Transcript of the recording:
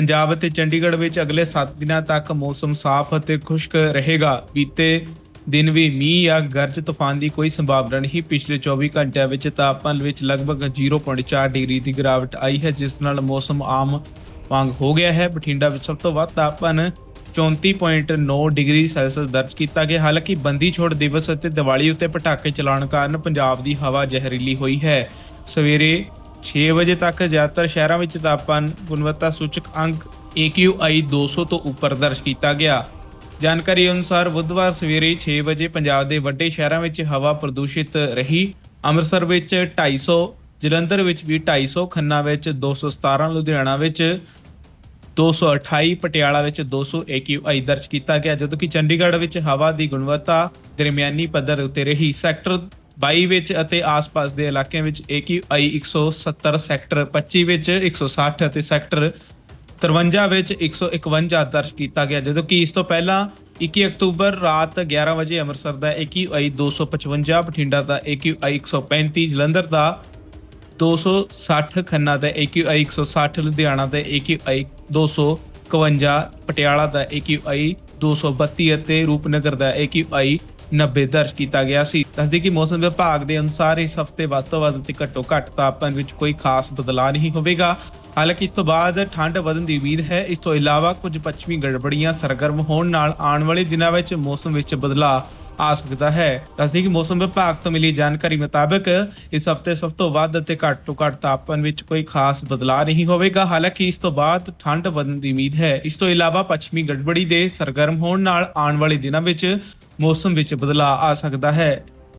ਪੰਜਾਬ ਅਤੇ ਚੰਡੀਗੜ੍ਹ ਵਿੱਚ ਅਗਲੇ 7 ਦਿਨਾਂ ਤੱਕ ਮੌਸਮ ਸਾਫ਼ ਅਤੇ ਖੁਸ਼ਕ ਰਹੇਗਾ। ਬੀਤੇ ਦਿਨ ਵੀ ਮੀਂਹ ਜਾਂ ਗਰਜ ਤੂਫਾਨ ਦੀ ਕੋਈ ਸੰਭਾਵਨਾ ਨਹੀਂ। ਪਿਛਲੇ 24 ਘੰਟਿਆਂ ਵਿੱਚ ਤਾਪਮਾਨ ਵਿੱਚ ਲਗਭਗ 0.4 ਡਿਗਰੀ ਦੀ ਗਿਰਾਵਟ ਆਈ ਹੈ, ਜਿਸ ਨਾਲ ਮੌਸਮ ਆਮ ਵਾਂਗ ਹੋ ਗਿਆ ਹੈ। ਬਠਿੰਡਾ ਵਿੱਚ ਸਭ ਤੋਂ ਵੱਧ ਤਾਪਮਾਨ 34.9 ਡਿਗਰੀ ਸੈਲਸੀਅਸ ਦਰਜ ਕੀਤਾ ਗਿਆ। ਹਾਲਾਂਕਿ ਬੰਦੀ ਛੋੜ ਦਿਵਸ ਅਤੇ ਦੀਵਾਲੀ ਉੱਤੇ ਪਟਾਕੇ ਚਲਾਉਣ ਕਾਰਨ ਪੰਜਾਬ ਦੀ ਹਵਾ ਜ਼ਹਿਰੀਲੀ ਹੋਈ ਹੈ। ਸਵੇਰੇ 6 ਵਜੇ ਤੱਕ ਜ਼ਿਆਦਾਤਰ ਸ਼ਹਿਰਾਂ ਵਿੱਚ ਤਾਪਮਾਨ ਗੁਣਵੱਤਾ ਸੂਚਕ ਅੰਕ AQI 200 ਤੋਂ ਉੱਪਰ ਦਰਜ ਕੀਤਾ ਗਿਆ। ਜਾਣਕਾਰੀ ਅਨੁਸਾਰ ਬੁੱਧਵਾਰ ਸਵੇਰੇ 6 ਵਜੇ ਪੰਜਾਬ ਦੇ ਵੱਡੇ ਸ਼ਹਿਰਾਂ ਵਿੱਚ ਹਵਾ ਪ੍ਰਦੂਸ਼ਿਤ ਰਹੀ। ਅੰਮ੍ਰਿਤਸਰ ਵਿੱਚ 250 ਜਲੰਧਰ ਵਿੱਚ ਵੀ 250 ਖੰਨਾ ਵਿੱਚ 217 ਲੁਧਿਆਣਾ ਵਿੱਚ 228 ਪਟਿਆਲਾ ਵਿੱਚ 200 AQI ਦਰਜ ਕੀਤਾ ਗਿਆ, ਜਦੋਂ ਕਿ ਚੰਡੀਗੜ੍ਹ ਵਿੱਚ ਹਵਾ ਦੀ ਗੁਣਵੱਤਾ ਦਰਮਿਆਨੀ ਪੱਧਰ ਉੱਤੇ ਰਹੀ। ਸੈਕਟਰ 22 ਵਿੱਚ ਅਤੇ ਆਸ-ਪਾਸ ਦੇ ਇਲਾਕਿਆਂ ਵਿੱਚ AQI 170 ਸੈਕਟਰ 25 ਵਿੱਚ 160 ਅਤੇ ਸੈਕਟਰ 53 ਵਿੱਚ 151 ਦਰਜ ਕੀਤਾ ਗਿਆ। ਜਦੋਂ ਕਿ ਇਸ ਤੋਂ ਪਹਿਲਾਂ 21 ਅਕਤੂਬਰ ਰਾਤ 11 ਵਜੇ ਅੰਮ੍ਰਿਤਸਰ ਦਾ AQI 255 ਬਠਿੰਡਾ ਦਾ AQI 135 ਜਲੰਧਰ ਦਾ 260 ਖੰਨਾ ਦਾ AQI 160 ਲੁਧਿਆਣਾ ਦਾ AQI 251 ਪਟਿਆਲਾ ਦਾ AQI 232 ਅਤੇ ਰੂਪਨਗਰ ਦਾ AQI 90 ਦਰਜ ਕੀਤਾ ਗਿਆ ਸੀ। ਦੱਸਦੇ ਕਿ ਮੌਸਮ ਵਿਭਾਗ ਦੇ ਅਨੁਸਾਰ ਇਸ ਹਫ਼ਤੇ ਵੱਧ ਤੋਂ ਵੱਧ ਤੇ ਘੱਟੋ ਘੱਟ ਤਾਪਮਾਨ ਵਿੱਚ ਕੋਈ ਖਾਸ ਬਦਲਾਅ ਨਹੀਂ ਹੋਵੇਗਾ। ਹਾਲਾਂਕਿ ਇਸ ਤੋਂ ਬਾਅਦ ਠੰਡ ਵਧਣ ਦੀ ਉਮੀਦ ਹੈ। ਇਸ ਤੋਂ ਇਲਾਵਾ ਕੁਝ ਪੱਛਮੀ ਗੜਬੜੀਆਂ ਸਰਗਰਮ ਹੋਣ ਨਾਲ ਆਉਣ ਵਾਲੇ ਦਿਨਾਂ ਵਿੱਚ ਮੌਸਮ ਵਿੱਚ ਬਦਲਾਅ ਆ ਸਕਦਾ ਹੈ। ਦੱਸਦੀ ਕਿ ਮੌਸਮ ਵਿਭਾਗ ਤੋਂ ਮਿਲੀ ਜਾਣਕਾਰੀ ਮੁਤਾਬਕ ਇਸ ਹਫ਼ਤੇ ਸਭ ਤੋਂ ਵੱਧ ਅਤੇ ਘੱਟ ਤੋਂ ਘੱਟ ਤਾਪਮਾਨ ਵਿੱਚ ਕੋਈ ਖਾਸ ਬਦਲਾਅ ਨਹੀਂ ਹੋਵੇਗਾ। ਹਾਲਾਂਕਿ ਇਸ ਤੋਂ ਬਾਅਦ ਠੰਡ ਵਧਣ ਦੀ ਉਮੀਦ ਹੈ। ਇਸ ਤੋਂ ਇਲਾਵਾ ਪੱਛਮੀ ਗੜਬੜੀ ਦੇ ਸਰਗਰਮ ਹੋਣ ਨਾਲ ਆਉਣ ਵਾਲੇ ਦਿਨਾਂ ਵਿੱਚ ਮੌਸਮ ਵਿੱਚ ਬਦਲਾਅ ਆ ਸਕਦਾ ਹੈ।